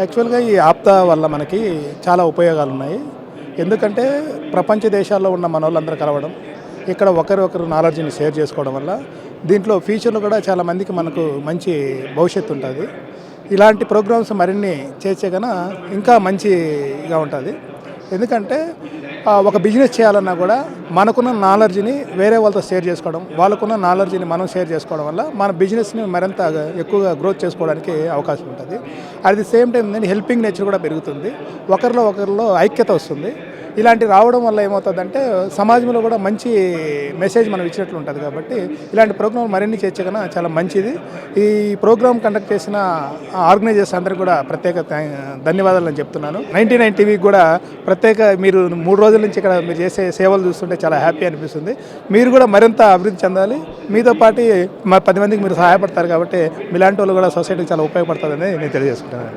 యాక్చువల్గా ఈ ఆప్తా వల్ల మనకి చాలా ఉపయోగాలు ఉన్నాయి ఎందుకంటే ప్రపంచ దేశాల్లో ఉన్న మన వాళ్ళందరూ కలవడం ఇక్కడ ఒకరి ఒకరు నాలెడ్జ్ని షేర్ చేసుకోవడం వల్ల దీంట్లో ఫ్యూచర్లో కూడా చాలా మందికి మనకు మంచి భవిష్యత్తు ఉంటుంది. ఇలాంటి ప్రోగ్రామ్స్ మరిన్ని చేసే కన్నా ఇంకా మంచిగా ఉంటుంది. ఎందుకంటే ఒక బిజినెస్ చేయాలన్నా కూడా మనకున్న నాలెడ్జ్ని వేరే వాళ్ళతో షేర్ చేసుకోవడం వాళ్ళకున్న నాలెడ్జ్ని మనం షేర్ చేసుకోవడం వల్ల మన బిజినెస్ని మరింత ఎక్కువగా గ్రోత్ చేసుకోవడానికి అవకాశం ఉంటుంది. అట్ ది సేమ్ టైం నేను హెల్పింగ్ నేచర్ కూడా పెరుగుతుంది. ఒకరిలో ఒకరిలో ఐక్యత వస్తుంది. ఇలాంటి రావడం వల్ల ఏమవుతుందంటే సమాజంలో కూడా మంచి మెసేజ్ మనం ఇచ్చినట్లు ఉంటుంది కాబట్టి ఇలాంటి ప్రోగ్రాం మరిన్ని చేర్చగన చాలా మంచిది. ఈ ప్రోగ్రాం కండక్ట్ చేసిన ఆర్గనైజర్స్ అందరికీ కూడా ప్రత్యేక థ్యాంక్- ధన్యవాదాలు అని చెప్తున్నాను. నైన్టీ నైన్ టీవీకి కూడా ప్రత్యేక మీరు మూడు రోజుల నుంచి ఇక్కడ మీరు చేసే సేవలు చూస్తుంటే చాలా హ్యాపీ అనిపిస్తుంది. మీరు కూడా మరింత అభివృద్ధి చెందాలి. మీతో పాటు మా పది మందికి మీరు సహాయపడతారు కాబట్టి మీలాంటి వాళ్ళు కూడా సొసైటీకి చాలా ఉపయోగపడుతుందని నేను తెలియజేసుకుంటున్నాను.